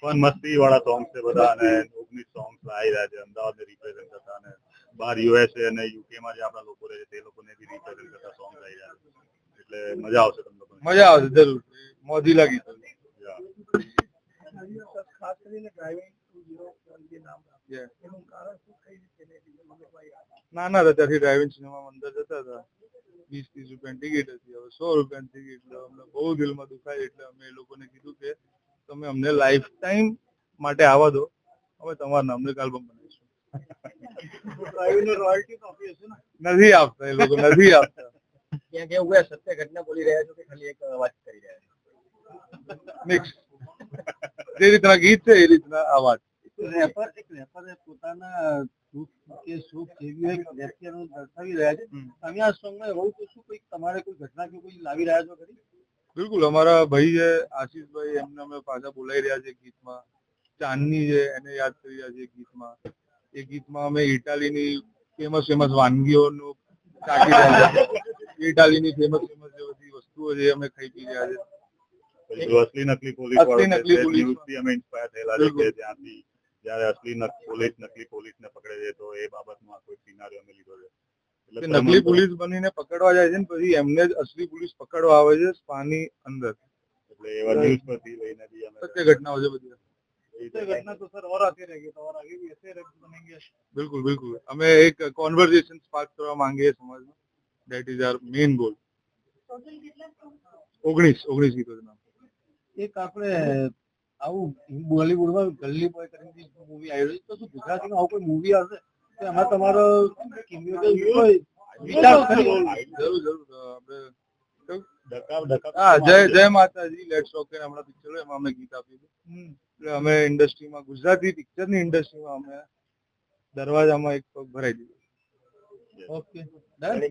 Fun મસ્તી વાળા song છે બધા અને ઓગણીસ સોંગ્સ આવી રહ્યા છે. અમદાવાદને રિપ્રેઝેન્ટ કરતા અને બહાર યુએસએ અને યુકે માં જે આપણા લોકો રહે છે તે લોકોને બી રિપ્રેઝેન્ટ કરતા સોંગ આવી રહ્યા છે. એટલે મજા આવશે તમને લોકોને મજા આવશે જરૂર. મોજી લાગી. ખાસ કરીને ડ્રાઇવિંગ. નાના હતા ત્યારથી ડ્રાઇવિંગ સિનેમામાં અંદર જતા હતા. વીસ ત્રીસ રૂપિયાની ટિકિટ હતી. હવે સો રૂપિયાની ટિકિટ એટલે અમને બહુ દિલમાં દુખાય એટલે અમે એ લોકોને કીધું કે તમે અમને લાઈફ ટાઈમ માટે આવવા દો. અમે તમારા નામને આલ્બમ બનાવીશું. નથી આપતા એ લોકો નથી આપતા. ક્યાં ક્યાં ઊભા સત્ય ઘટના બોલી રહ્યા છો કે ખાલી એક વાત કરી રહ્યા છો? મિક્સ જે રીતના ગીત છે એ રીતના આ વાત. રેપર એક રેપરે પોતાના દુઃખ કે સુખ જેવી એક વ્યક્તિનું દર્શાવી રહ્યા છે. તમે આ સોંગમાં રહો તો શું કોઈ તમારે કોઈ ઘટના કે કોઈ લાવી રહ્યા છો ખરી? બિલકુલ અમારા ભાઈ છે આશીષભાઈ એમને અમે પાછા બોલાવી રહ્યા છે ગીતમાં. ચાંદની છે એને યાદ કરી રહ્યા છે ગીતમાં. એ ગીતમાં અમે ઇટાલીની ફેમસ ફેમસ વાનગીઓનું ચાખી રહ્યા છે ઇટાલીની ફેમસ ફેમસ જે બધી વસ્તુઓ છે અમે ખાઈ પી રહ્યા છે અસલી નકલી પોલીસ અસલી નકલી પોલીસ. અમે ઇન્સ્પાયર થયેલા છે કે જ્યાંથી જ્યારે અસલી નક- પોલીસ નકલી પોલીસને પકડે છે તો એ બાબતમાં કોઈ સિનારીઓ અમે લીધો છે. નકલી પોલીસ બનીને પકડવા જાય છે ને પછી એમને જ અસલી પોલીસ પકડવા આવે છે સ્પાની અંદર. એટલે એવા ન્યૂઝ પરથી લઈને બી અમે સત્ય ઘટનાઓ છે બધી. બિલકુલ બિલકુલ. અમે એક કોન્વર્ઝેશન સ્પાર્ક કરવા માંગીએ સમાજમાં. That is our main goal ઓગણીસ ઓગણીસ ગીતો નામ. એક આપણે આવું બોલીવુડમાં ગલ્લી બોય કરીને મૂવી આવી રહી તો શું ગુજરાતીમાં આવું કોઈ મૂવી આવશે? એમાં તમારો જય જય માતાજી લેટ્સ રોક હમણાં પિક્ચર એમાં અમે ગીત આપ્યું હતું હમ. એટલે અમે ઇન્ડસ્ટ્રીમાં ગુજરાતી પિક્ચરની ઇન્ડસ્ટ્રીમાં અમે દરવાજામાં એક પગ ભરાઈ દીધો. ઓકે